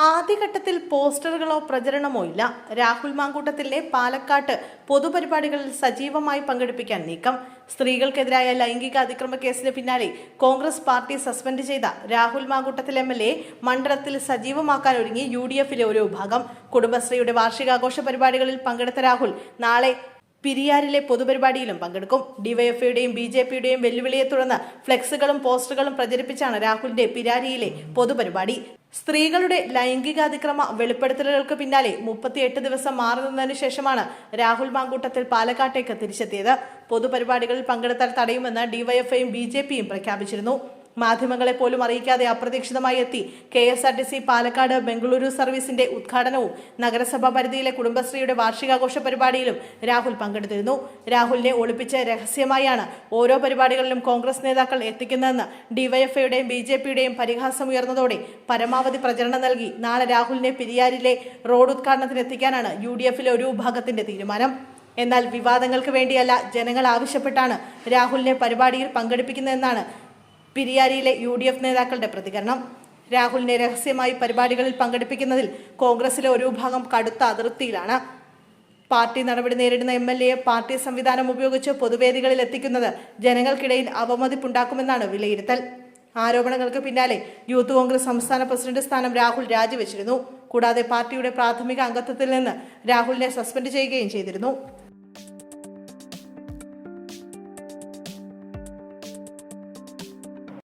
ആദ്യഘട്ടത്തിൽ പോസ്റ്ററുകളോ പ്രചരണമോ ഇല്ല. രാഹുൽ മാങ്കൂട്ടത്തിലെ പാലക്കാട്ട് പൊതുപരിപാടികളിൽ സജീവമായി പങ്കെടുപ്പിക്കാൻ നീക്കം. സ്ത്രീകൾക്കെതിരായ ലൈംഗിക അതിക്രമ കേസിന് പിന്നാലെ കോൺഗ്രസ് പാർട്ടി സസ്പെൻഡ് ചെയ്ത Rahul Mankoottathil M L A മണ്ഡലത്തിൽ സജീവമാക്കാൻ ഒരുങ്ങി യു ഡി എഫിലെ ഒരു വിഭാഗം. കുടുംബശ്രീയുടെ വാർഷികാഘോഷ പരിപാടികളിൽ പങ്കെടുത്ത രാഹുൽ നാളെ പിരിയാരിലെ പൊതുപരിപാടിയിലും പങ്കെടുക്കും. ഡിവൈഎഫ്ഐയുടെയും ബി ജെ പിയുടെയും വെല്ലുവിളിയെ തുടർന്ന് ഫ്ലെക്സുകളും പോസ്റ്ററുകളും പ്രചരിപ്പിച്ചാണ് രാഹുലിന്റെ പിരാരിയിലെ പൊതുപരിപാടി. സ്ത്രീകളുടെ ലൈംഗികാതിക്രമ വെളിപ്പെടുത്തലുകൾക്ക് പിന്നാലെ മുപ്പത്തിയെട്ട് ദിവസം മാറി നിന്നതിനു ശേഷമാണ് രാഹുൽ മാങ്കൂട്ടത്തിൽ പാലക്കാട്ടേക്ക് തിരിച്ചെത്തിയത്. പൊതുപരിപാടികളിൽ പങ്കെടുത്താൽ തടയുമെന്ന് ഡിവൈഎഫ്ഐയും ബി പ്രഖ്യാപിച്ചിരുന്നു. മാധ്യമങ്ങളെ പോലും അറിയിക്കാതെ അപ്രതീക്ഷിതമായി എത്തി K S R T C Palakkad Bengaluru സർവീസിന്റെ ഉദ്ഘാടനവും നഗരസഭാ പരിധിയിലെ കുടുംബശ്രീയുടെ വാർഷികാഘോഷ പരിപാടിയിലും രാഹുൽ പങ്കെടുത്തിരുന്നു. രാഹുലിനെ ഒളിപ്പിച്ച് രഹസ്യമായാണ് ഓരോ പരിപാടികളിലും കോൺഗ്രസ് നേതാക്കൾ എത്തിക്കുന്നതെന്ന് ഡിവൈഎഫ്ഐയുടെയും ബി ജെ പിയുടെയും പരിഹാസമുയർന്നതോടെ പരമാവധി പ്രചരണം നൽകി. നാളെ രാഹുലിനെ പിരിയാരിലെ റോഡ് ഉദ്ഘാടനത്തിന് എത്തിക്കാനാണ് യു ഡി എഫിലെ ഒരു വിഭാഗത്തിന്റെ തീരുമാനം. എന്നാൽ വിവാദങ്ങൾക്ക് വേണ്ടിയല്ല ജനങ്ങൾ ആവശ്യപ്പെട്ടാണ് രാഹുലിനെ പരിപാടിയിൽ പങ്കെടുപ്പിക്കുന്നതെന്നാണ് പിരിയാരിയിലെ യു ഡി എഫ് നേതാക്കളുടെ പ്രതികരണം. രാഹുലിനെ രഹസ്യമായി പരിപാടികളിൽ പങ്കെടുപ്പിക്കുന്നതിൽ കോൺഗ്രസിലെ ഒരു വിഭാഗം കടുത്ത അതിർത്തിയിലാണ്. പാർട്ടി നടപടി നേരിടുന്ന എം എൽ എയെ പാർട്ടി സംവിധാനം ഉപയോഗിച്ച് പൊതുവേദികളിൽ എത്തിക്കുന്നത് ജനങ്ങൾക്കിടയിൽ അവമതിപ്പുണ്ടാക്കുമെന്നാണ് വിലയിരുത്തൽ. ആരോപണങ്ങൾക്ക് പിന്നാലെ യൂത്ത് കോൺഗ്രസ് സംസ്ഥാന പ്രസിഡന്റ് സ്ഥാനം രാഹുൽ രാജിവെച്ചിരുന്നു. കൂടാതെ പാർട്ടിയുടെ പ്രാഥമിക അംഗത്വത്തിൽ നിന്ന് രാഹുലിനെ സസ്പെൻഡ് ചെയ്യുകയും ചെയ്തിരുന്നു.